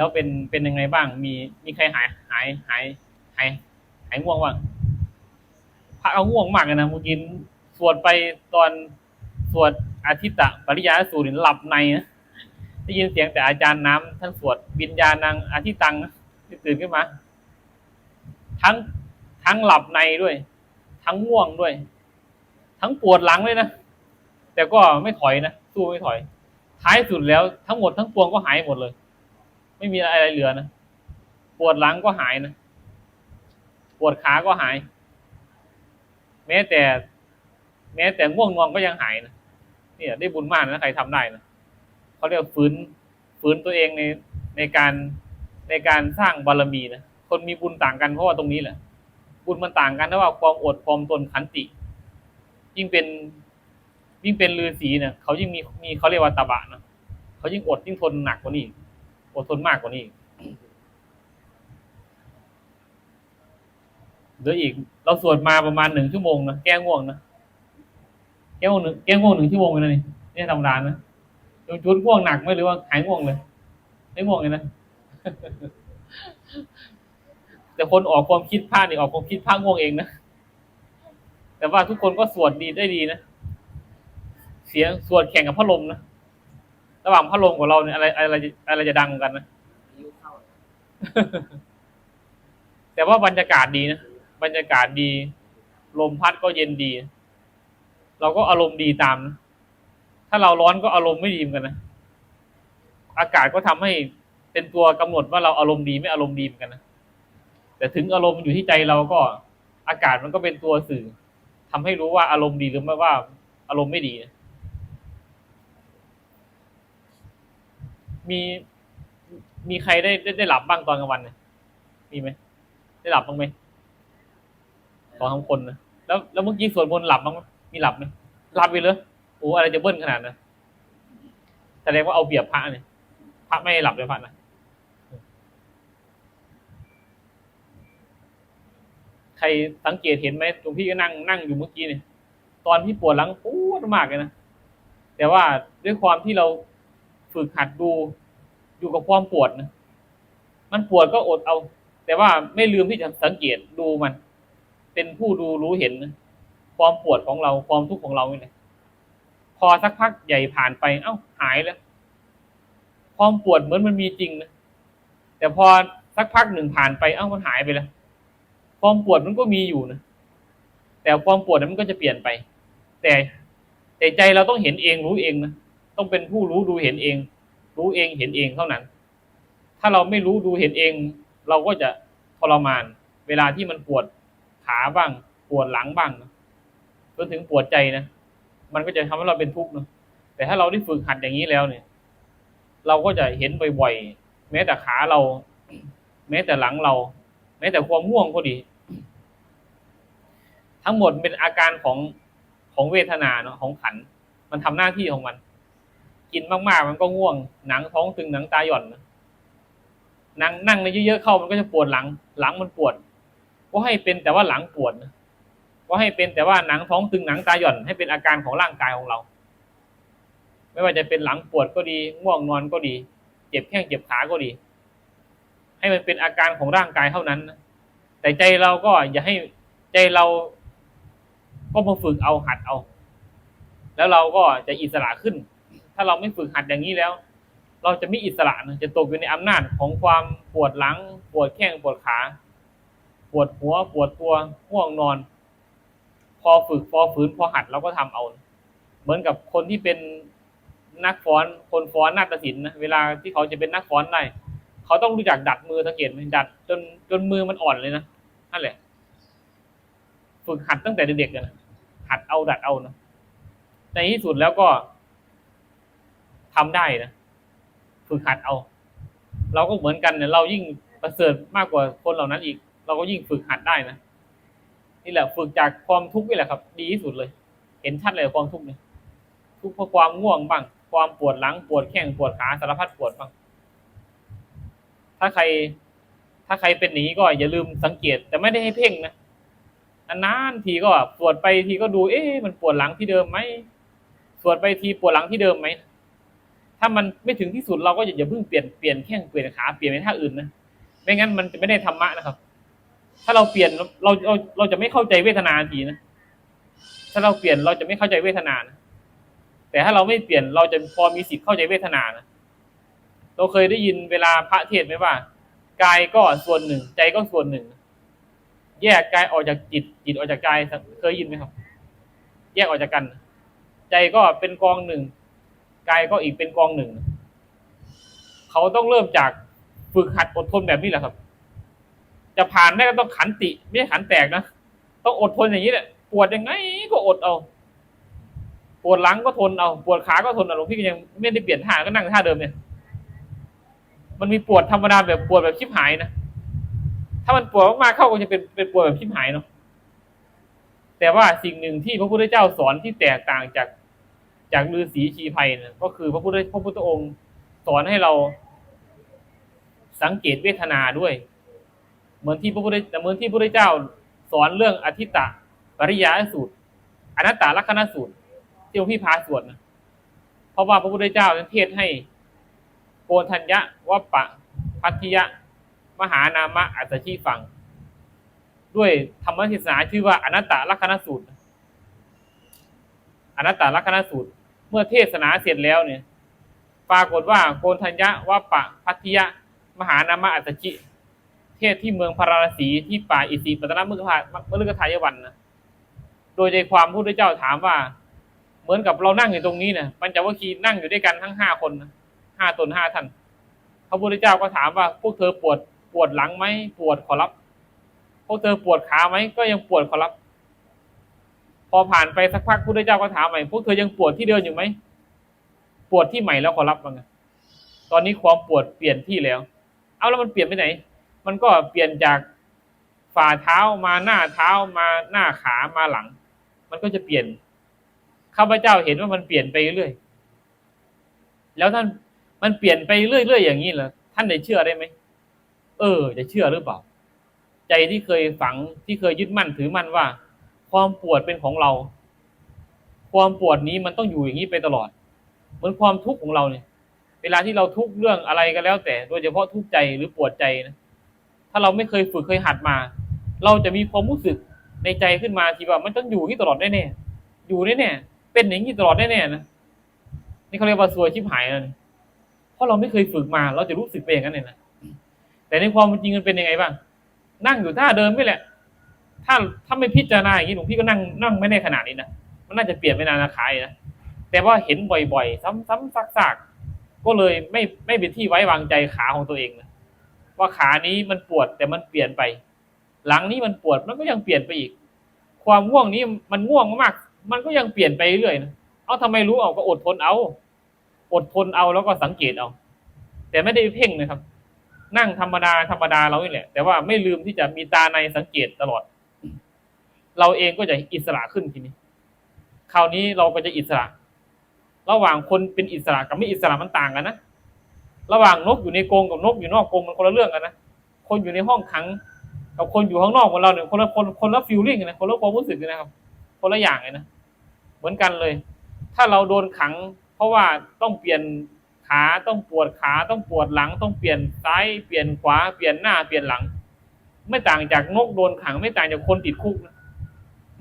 แล้วเป็นเป็นยังไงบ้าง มีมีใครหายหายหายหายหายง่วงบ้างพระเอาง่วงมากนะเมื่อกี้สวดไปตอนสวดอาทิตตะปริยาสูตรหลับในนะได้ยินเสียงแต่อาจารย์น้ำท่านสวดวิญญาณังอาทิตังนะที่ตื่นขึ้นมา ทั้งทั้งหลับในด้วย ทั้งง่วงด้วย ทั้งปวดหลังเลยนะแต่ก็ไม่ถอยนะสู้ไม่ถอย ท้ายสุดแล้วทั้งหมดทั้งปวงก็หายหมดเลย ไม่มีอะไรเหลือนะ ปวดหลังก็หายนะ ปวดขาก็หาย แม้แต่ แม้แต่ง่วงนอนก็ยังหายนะเนี่ยได้บุญมากนะใครทำได้นะเขาเรียกฝืนฝืนตัวเองในในการในการสร้างบารมีนะคนมีบุญต่างกันเพราะว่าตรงนี้แหละ บุญมันต่างกันเพราะว่าความอดความทนขันติ ยิ่งเป็นยิ่งเป็นฤาษีเนี่ยเขายิ่งมีมีเขาเรียกว่าตบะนะเขายิ่งอดยิ่งทนหนักกว่านี้อีก ดทนมากกว่านี้อีกเหลืออีก เราสวดมาประมาณหนึ่งชั่วโมงนะแก้ง่วงนะแก้ง่วงหนึ่งแก้ง่วงหนึ่งชั่วโมงเลยนะนี่นี่ธรรมดานะจงจุดง่วงหนักไหมหรือว่าหายง่วงเลยไม่ง่วงเลยนะแต่คนออกความคิดพลาดนี่ออกความคิดพลาดง่วงเองนะแต่ว่าทุกคนก็สวดดีได้ดีนะเสียงสวดแข่งกับพัดลมนะ ระหว่างพัดลมกับเราเนี่ยอะไรอะไรอะไรจะดังกว่ากันนะอายุเข้าแต่ว่าบรรยากาศดีนะบรรยากาศดี ลมพัดก็เย็นดี เราก็อารมณ์ดีตามนะถ้าเราร้อนก็อารมณ์ไม่ดีเหมือนกันนะอากาศก็ทำให้เป็นตัวกำหนดว่าเราอารมณ์ดีไม่อารมณ์ดีเหมือนกันนะแต่ถึงอารมณ์อยู่ที่ใจเราก็ อากาศมันก็เป็นตัวสื่อทำให้รู้ว่าอารมณ์ดีหรือไม่ว่า อารมณ์ไม่ดีนะ มีมีใครได้ได้ได้หลับบ้างตอนกลางวันเนี่ยมีไหมได้หลับบ้างไหมสองสามคนนะแล้วแล้วเมื่อกี้สวดมนต์หลับบ้างไหมมีหลับไหมหลับไปเลยโอ้อะไรจะเบิ้ลขนาดนั้นแสดงว่าเอาเปรียบพระเนี่ยพระไม่ให้หลับเลยพระนะใครสังเกตเห็นไหมตรงพี่ก็นั่งนั่งอยู่เมื่อกี้เนี่ยตอนที่ปวดหลังปวดมากเลยนะแต่ว่าด้วยความที่เราฝึกหัดดู อยู่กับความปวดนะมันปวดก็อดเอา แต่ว่าไม่ลืมที่จะสังเกตดูมัน เป็นผู้ดูรู้เห็นนะความปวดของเราความทุกข์ของเราเนี่ยพอสักพักใหญ่ผ่านไป เอ้าหายแล้ว ความปวดเหมือนมันมีจริงนะแต่พอสักพักหนึ่งผ่านไปเอ้ามันหายไปแล้ว ความปวดมันก็มีอยู่นะแต่ความปวดนั้นมันก็จะเปลี่ยนไป แต่แต่ใจเราต้องเห็นเองรู้เองนะต้องเป็นผู้รู้ดูเห็นเอง รู้เองเห็นเองเท่านั้น ถ้าเราไม่รู้ดูเห็นเอง เราก็จะทรมาน เวลาที่มันปวดขาบ้าง ปวดหลังบ้างจนถึงปวดใจนะมันก็จะทำให้เราเป็นทุกข์นะแต่ถ้าเราได้ฝึกหัดอย่างนี้แล้วเนี่ย เราก็จะเห็นบ่อยๆแม้แต่ขาเรา แม้แต่หลังเรา แม้แต่ความง่วงก็ดี ทั้งหมดเป็นอาการของของเวทนาเนาะของขัน มันทำหน้าที่ของมัน กินมากๆ มันก็ง่วง หนังท้องตึงหนังตาหย่อนนะนั่งนั่งในเยอะๆเข้ามันก็จะปวดหลัง หลังมันปวด ก็ให้เป็นแต่ว่าหลังปวดนะก็ให้เป็นแต่ว่าหนังท้องตึงหนังตาหย่อน ให้เป็นอาการของร่างกายของเรา ไม่ว่าจะเป็นหลังปวดก็ดี ง่วงนอนก็ดี เจ็บแข้งเจ็บขาก็ดี ให้มันเป็นอาการของร่างกายเท่านั้นนะแต่ใจเราก็อย่าให้ใจเราก็มาฝึกเอาหัดเอา แล้วเราก็จะอิสระขึ้น ถ้าเราไม่ฝึกหัดอย่างนี้แล้ว เราจะไม่อิสระนะจะตกอยู่ในอำนาจของความปวดหลัง ปวดแข้งปวดขา ปวดหัว ปวดตัวง่วงนอน พอฝึกพอฝืนพอหัดเราก็ทำเอา เหมือนกับคนที่เป็นนักฟ้อนคนฟ้อนนาฏศิลป์นะเวลาที่เขาจะเป็นนักฟ้อนได้เขาต้องรู้จักดัดมือสังเกตไหมดัด จนจนมือมันอ่อนเลยนะนั่นแหละ ฝึกหัดตั้งแต่เด็กๆนะหัดเอาดัดเอานะในที่สุดแล้วก็ ทำได้นะฝึกหัดเอา เราก็เหมือนกันเนี่ยเรายิ่งประเสริฐมากกว่าคนเหล่านั้นอีก เราก็ยิ่งฝึกหัดได้นะนี่แหละฝึกจากความทุกข์นี่แหละครับ ดีที่สุดเลย เห็นชัดเลยความทุกข์เนี่ยทุกข์เพราะความง่วงบ้าง ความปวดหลังปวดแข้งปวดขาสารพัดปวดบ้างถ้าใคร ถ้าใครเป็นอย่างนี้ก็อย่าลืมสังเกต แต่ไม่ได้ให้เพ่งนะนานๆทีก็ปวดไปทีก็ดู เอ๊ะมันปวดหลังที่เดิมไหมปวดไปทีปวดหลังที่เดิมไหม ถ้ามันไม่ถึงที่สุดเราก็อย่าเพิ่งเปลี่ยนเปลี่ยนแข้งเปลี่ยนขาเปลี่ยนไปท่าอื่นนะไม่งั้นมันจะไม่ได้ธรรมะนะครับ ถ้าเราเปลี่ยนเราเราเราจะไม่เข้าใจเวทนาทีนะถ้าเราเปลี่ยนเราจะไม่เข้าใจเวทนานะแต่ถ้าเราไม่เปลี่ยนเราจะพอมีสิทธิ์เข้าใจเวทนานะเราเคยได้ยินเวลาพระเทศน์ไหมว่ากายก็ส่วนหนึ่ง ใจก็ส่วนหนึ่ง แยกกายออกจากจิต จิตออกจากกายเคยยินไหมครับ แยกออกจากกัน ใจก็เป็นกองหนึ่ง กายก็อีกเป็นกองหนึ่ง เขาต้องเริ่มจากฝึกหัดอดทนแบบนี้แหละครับ จะผ่านได้ก็ต้องขันติไม่ใช่ขันแตกนะต้องอดทนอย่างนี้แหละปวดยังไงก็อดเอาปวดหลังก็ทนเอาปวดขาก็ทนเอาหลวงพี่ก็ยังไม่ได้เปลี่ยนท่าก็นั่งท่าเดิมเนี่ย มันมีปวดธรรมดาแบบปวดแบบชิบหายนะถ้ามันปวดมากๆเข้าก็จะเป็นเป็นปวดแบบชิบหายเนาะแต่ว่าสิ่งหนึ่งที่พระพุทธเจ้าสอนที่แตกต่างจาก จากฤาษีชีไพรเนี่ยก็คือพระพุทธพระพุทธองค์สอนให้เราสังเกตเวทนาด้วย เหมือนที่พระพุทธเหมือนที่พระพุทธเจ้าสอนเรื่องอธิตะปริยาสูตรอนัตตลักษณสูตร ที่หลวงพี่พาสวดนะเพราะว่าพระพุทธเจ้านั้นเทศให้โกนทัญญะวัปปะพัทธิยะ มหานามะอัตชีฟัง ด้วยธรรมเทศนาชื่อว่าอนัตตลักษณสูตรอนัตตลักษณสูตร เมื่อเทศนาเสร็จแล้วเนี่ย ปรากฏว่าโกนทัญญะวัปปะพัทธิยะ มหานามะอัตชิ เทศที่เมืองพาราณสีที่ป่าอิสิปตนมุขามฤคทายวันนะโดยใจความพระพุทธเจ้าถามว่า เหมือนกับเรานั่งอยู่ตรงนี้เนี่ยปัญจวัคคีย์นั่งอยู่ด้วยกันทั้งห้าคนห้าตนห้าท่านพระพุทธเจ้าก็ถามว่า พวกเธอปวดปวดหลังไหมปวดขอรับ พวกเธอปวดขาไหมก็ยังปวดขอรับ พอผ่านไปสักพักพระพุทธเจ้าก็ถามใหม่พวกเธอยังปวดที่เดินอยู่ไหมปวดที่ใหม่แล้วขอรับมั้งตอนนี้ความปวดเปลี่ยนที่แล้ว เอาแล้วมันเปลี่ยนไปไหน มันก็เปลี่ยนจากฝ่าเท้ามาหน้าเท้ามาหน้าขามาหลัง มันก็จะเปลี่ยนข้าพเจ้าเห็นว่ามันเปลี่ยนไปเรื่อยแล้วท่านมันเปลี่ยนไปเรื่อยๆอย่างนี้เหรอท่านได้เชื่อได้ไหมเออ จะเชื่อหรือเปล่า ใจที่เคยฝังที่เคยยึดมั่นถือมั่นว่า ความปวดเป็นของเรา ความปวดนี้มันต้องอยู่อย่างนี้ไปตลอด เหมือนความทุกข์ของเราเนี่ย เวลาที่เราทุกข์เรื่องอะไรก็แล้ว แต่ โดยเฉพาะทุกข์ใจหรือปวดใจนะ ถ้าเราไม่เคยฝึกเคยหัดมา เราจะมีความรู้สึกในใจขึ้นมาที่ว่ามันต้องอยู่ที่ตลอดแน่ๆ อยู่แน่ๆ เป็นอย่างนี้ตลอดแน่ๆนะ นี่เขาเรียกว่าซวยชิบหายเลยเพราะเราไม่เคยฝึกมา เราจะรู้สึกเป็นอย่างนั้นเลยนะ แต่ในความจริงมันเป็นยังไงบ้าง นั่งอยู่ท่าเดิมไม่แหละ ถ้าถ้าไม่พิจารณาอย่างนี้หลวงพี่ก็นั่งนั่งไม่ได้ขนาดนี้นะมันน่าจะเปลี่ยนไปนานขายนะแต่ว่าเห็นบ่อยๆ ซ้ำๆซากๆก็เลยไม่ไม่เป็นที่ไว้วางใจขาของตัวเองนะว่าขานี้มันปวดแต่มันเปลี่ยนไป หลังนี้มันปวดมันก็ยังเปลี่ยนไปอีก ความง่วงนี้มันง่วงมากๆมันก็ยังเปลี่ยนไปเรื่อยนะเอาทำไมรู้เอาก็อดทนเอา อดทนเอาแล้วก็สังเกตเอา แต่ไม่ได้เพ่งนะครับ นั่งธรรมดาธรรมดาเรานี่แหละแต่ว่าไม่ลืมที่จะมีตาในสังเกตตลอด เราเองก็จะอิสระขึ้นทีนี้ คราวนี้เราก็จะอิสระ ระหว่างคนเป็นอิสระกับไม่อิสระมันต่างกันนะ ระหว่างนกอยู่ในกรงกับนกอยู่นอกกรงมันคนละเรื่องกันนะ คนอยู่ในห้องขังกับคนอยู่ข้างนอกของเราเนี่ยคนละคนคนละฟิลลิ่งนะคนละความรู้สึกนะครับ คนละอย่างเลยนะ เหมือนกันเลย ถ้าเราโดนขัง เพราะว่าต้องเปลี่ยนขาต้องปวดขาต้องปวดหลัง ต้องเปลี่ยนซ้ายเปลี่ยนขวาเปลี่ยนหน้าเปลี่ยนหลัง ไม่ต่างจากนกโดนขัง ไม่ต่างจากคนติดคุกนะ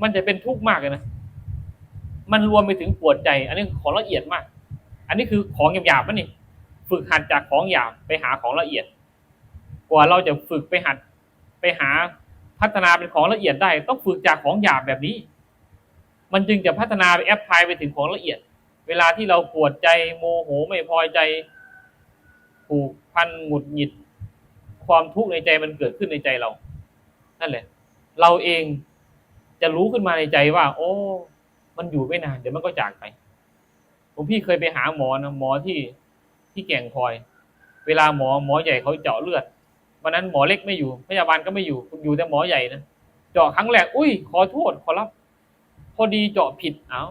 มันจะเป็นทุกข์มากเลยนะ มันรวมไปถึงปวดใจ อันนี้ของละเอียดมาก อันนี้คือของหยาบๆมันนี่ฝึกหัดจากของหยาบไปหาของละเอียด กว่าเราจะฝึกไปหัดไปหาพัฒนาเป็นของละเอียดได้ ต้องฝึกจากของหยาบแบบนี้ มันจึงจะพัฒนาไปแอปพลายไปถึงของละเอียด เวลาที่เราปวดใจโมโหไม่พอใจผูกพันหงุดหงิด ความทุกข์ในใจมันเกิดขึ้นในใจเรา นั่นแหละ เราเอง จะรู้ขึ้นมาในใจว่า โอ้ มันอยู่ไม่นานเดี๋ยวมันก็จากไป ผมพี่เคยไปหาหมอนะหมอที่ที่แก่งคอย เวลาหมอหมอใหญ่เขาเจาะเลือดวันนั้นหมอเล็กไม่อยู่พยาบาลก็ไม่อยู่อยู่แต่หมอใหญ่นะเจาะครั้งแรกอุ้ย ขอโทษขอรับ พอดีเจาะผิดเอา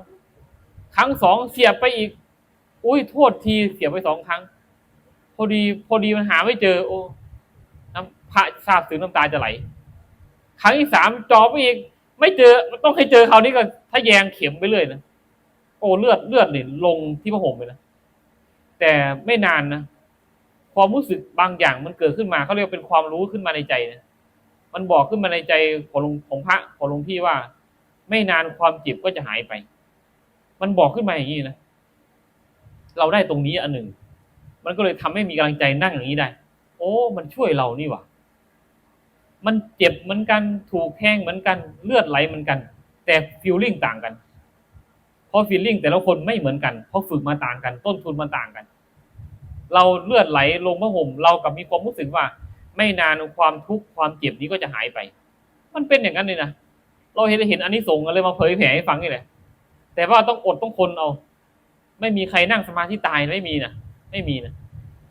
ครั้งสองเสียบไปอีก อุ้ยโทษทีเสียบไปสองครั้ง พอดีพอดีมันหาไม่เจอ โอ้น้ำพระทราบถึงน้ำตาจะไหล ครั้งที่สามจาะไปอีก ไม่เจอต้องให้เจอคราวนี้ก็ถ้าแยงเข็มไปเรื่อยนะโอ้เลือดเลือดเนี่ยลงที่พระห่มเลยนะแต่ไม่นานนะความรู้สึกบางอย่างมันเกิดขึ้นมาเขาเรียกว่าเป็นความรู้ขึ้นมาในใจนะมันบอกขึ้นมาในใจของหลวงของพระของหลวงพี่ว่า ไม่นานความเจ็บก็จะหายไป มันบอกขึ้นมาอย่างนี้นะเราได้ตรงนี้อันหนึ่ง มันก็เลยทำให้มีกำลังใจนั่งอย่างนี้ได้ โอ้ มันช่วยเรานี่หว่า มันเจ็บเหมือนกันถูกแทงเหมือนกันเลือดไหลเหมือนกัน แต่ฟีลลิ่งต่างกัน เพราะฟีลลิ่งแต่ละคนไม่เหมือนกัน เพราะฝึกมาต่างกัน ต้นทุนมาต่างกัน เราเลือดไหลลงพระห่มเรากับมีความรู้สึกว่า ไม่นานความทุกข์ความเจ็บนี้ก็จะหายไป มันเป็นอย่างนั้นเลยนะเราเห็นเห็นอันนี้ส่งส์อะไรมาเผยแผ่ให้ฟังนี่แหละแต่ว่าต้องอดต้องคนเอา ไม่มีใครนั่งสมาธิตายไม่มีนะไม่มีนะ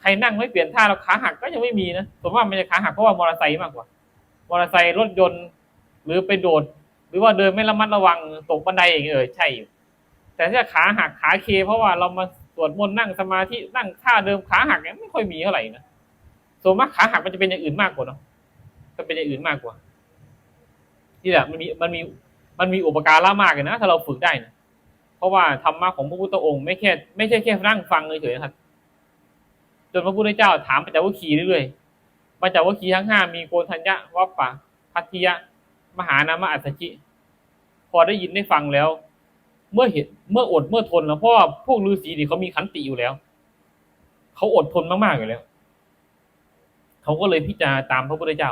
ใครนั่งไม่เปลี่ยนท่าเราขาหักก็ยังไม่มีนะผมว่ามันจะขาหักเพราะว่ามอเตอร์ไซค์มากกว่า มอเตอร์ไซค์รถยนต์ หรือไปโดด หรือว่าเดินไม่ระมัดระวังตกบันไดอย่างเงี้ยเออใช่อยู่แต่ถ้าขาหักขาเคเพราะว่าเรามาสวดมนต์นั่งสมาธินั่งท่าเดิมขาหักเนี่ยไม่ค่อยมีเท่าไหร่นะส่วนมากขาหักมันจะเป็นอย่างอื่นมากกว่าเนาะจะเป็นอย่างอื่นมากกว่าที่แหละมันมีมันมีมันมีอุปการะมากเลยนะถ้าเราฝึกได้นะเพราะว่าธรรมะของพระพุทธองค์ไม่แค่ไม่ใช่แค่นั่งฟังเฉยๆนะครับ จนพระพุทธเจ้าถามปัญจวัคคีย์เรื่อยๆ ปัญจวัคคีย์ทั้งห้ามีโกนทัญญะวัปปะพัทธิยะ มหานามะอัสสชิพอได้ยินได้ฟังแล้ว เมื่อเห็นเมื่ออดเมื่อทนแล้วเพราะว่าพวกฤาษีนี่เขามีขันติอยู่แล้ว เขาอดทนมากๆอยู่แล้ว เขาก็เลยพิจารณาตามพระพุทธเจ้า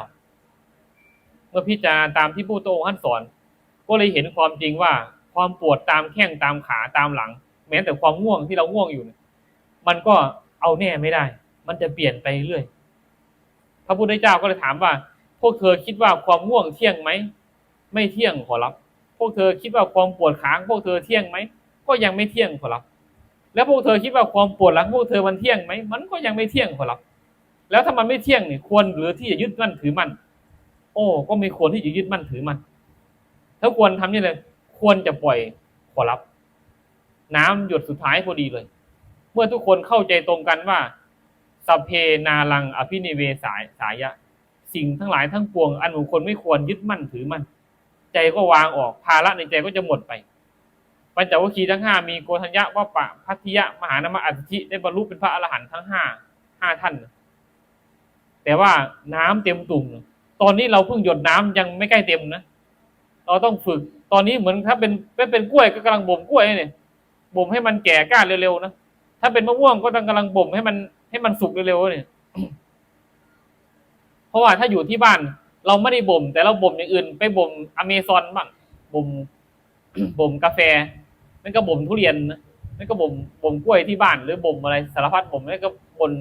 เมื่อพิจารณาตามที่พระพุทธองค์ท่านสอน ก็เลยเห็นความจริงว่าความปวดตามแข้งตามขาตามหลัง แม้แต่ความง่วงที่เราง่วงอยู่ มันก็เอาแน่ไม่ได้ มันจะเปลี่ยนไปเรื่อย พระพุทธเจ้าก็เลยถามว่า พวกเธอคิดว่าความง่วงเที่ยงไหมไม่เที่ยงขอรับ พวกเธอคิดว่าความปวดขาพวกเธอเที่ยงไหมก็ยังไม่เที่ยงขอรับ แล้วพวกเธอคิดว่าความปวดหลังพวกเธอมันเที่ยงไหมมันก็ยังไม่เที่ยงขอรับ แล้วถ้ามันไม่เที่ยงเนี่ยควรหรือที่จะยึดมั่นถือมั่นโอ้ก็ไม่ควรที่จะยึดมั่นถือมั่นถ้าควรทำนี่เลย ควรจะปล่อยขอรับ น้ำหยดสุดท้ายพอดีเลย เมื่อทุกคนเข้าใจตรงกันว่า สเพนาลังอภินิเวสายสายะ สิ่งทั้งหลายทั้งปวง อันบุคคลไม่ควรยึดมั่นถือมั่นใจก็วางออกภาระในใจก็จะหมดไปปัญจวัคคีย์ทั้งห้ามีโกธัญญะวัปปะพัทธิยะมหานามอัตถิได้บรรลุเป็นพระอรหันต์ทั้งห้าห้าท่าน แต่ว่าน้ำเต็มตุ่มตอนนี้เราเพิ่งหยดน้ำยังไม่ใกล้เต็มนะเราต้องฝึก ตอนนี้เหมือนถ้าเป็นเป็นเป็นกล้วยก็กำลังบ่มกล้วยเนี่ยบ่มให้มันแก่ก้านเร็วๆนะถ้าเป็นมะม่วงก็ต้องกำลังบ่มให้มัน ให้มันสุกเร็วๆเนี่ยเพราะว่าถ้าอยู่ที่บ้าน เราไม่ได้บ่ม แต่เราบ่มอย่างอื่น ไปบ่มอเมซอนบ้างบ่มบ่มกาแฟนั่นก็บ่มทุเรียนนะนั่นก็บ่มบ่มกล้วยที่บ้าน หรือบ่มอะไรสารพัดบ่มนั่นก็บ่น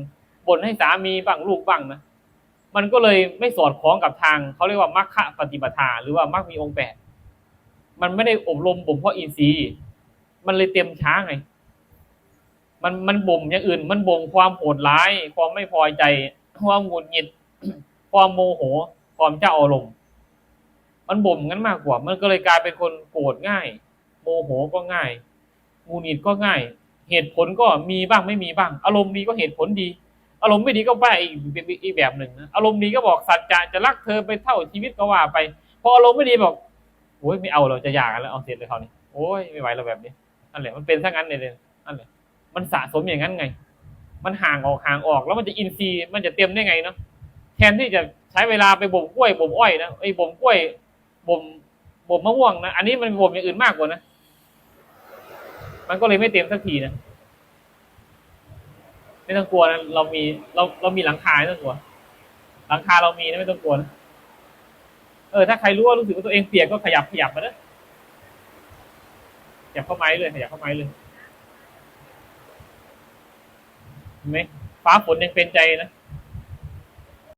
บ่นให้สามีบ้างลูกบ้างนะมันก็เลยไม่สอดคล้องกับทางเขาเรียกว่ามัคคปฏิปทาหรือว่ามัคมีองค์แปดมันไม่ได้อบรมบ่มเพราะอินทรีย์ มันเลยเต็มช้าไง มันมันบ่มอย่างอื่น มันบ่มความโหดร้าย ความไม่พอใจ ความหงุดหงิด ความโมโห ความเจ้าอารมณ์ มันบ่มงั้นมากกว่า มันก็เลยกลายเป็นคนโกรธง่าย โมโหก็ง่ายหงุดหงิดก็ง่าย เหตุผลก็มีบ้างไม่มีบ้าง อารมณ์ดีก็เหตุผลดี อารมณ์ไม่ดีก็ว่าอีกอีกแบบหนึ่งนะ อารมณ์ดีก็บอกสัจจะจะรักเธอไปเท่าชีวิตก็ว่าไป พออารมณ์ไม่ดีบอกโอ้ยไม่เอาเราจะหย่ากันแล้วเอาเสร็จเลยเขานี่โอ้ยไม่ไหวเราแบบนี้นั่นแหละมันเป็นซะงั้นเลยเลยนั่นแหละ มันสะสมอย่างนั้นไง มันห่างออกห่างออก แล้วมันจะอินทรีย์มันจะเต็มได้ไงเนาะแทนที่จะใช้เวลาไปบ่มกล้วยบ่มอ้อยนะไอ้บ่มกล้วยบ่มบ่มมะม่วงนะอันนี้มันบ่มอย่างอื่นมากกว่านะมันก็เลยไม่เต็มสักทีนะไม่ต้องกลัวนะเรามีเราเรามีหลังคาไม่ต้องกลัว หลังคาเรามีนะไม่ต้องกลัวนะเออถ้าใครรู้ว่ารู้สึกว่าตัวเองเปียกก็ขยับขยับมาเนอะขยับเข้าไม้เลยขยับเข้าไม้เลย เห็นไหมฟ้าฝนยังเป็นใจนะ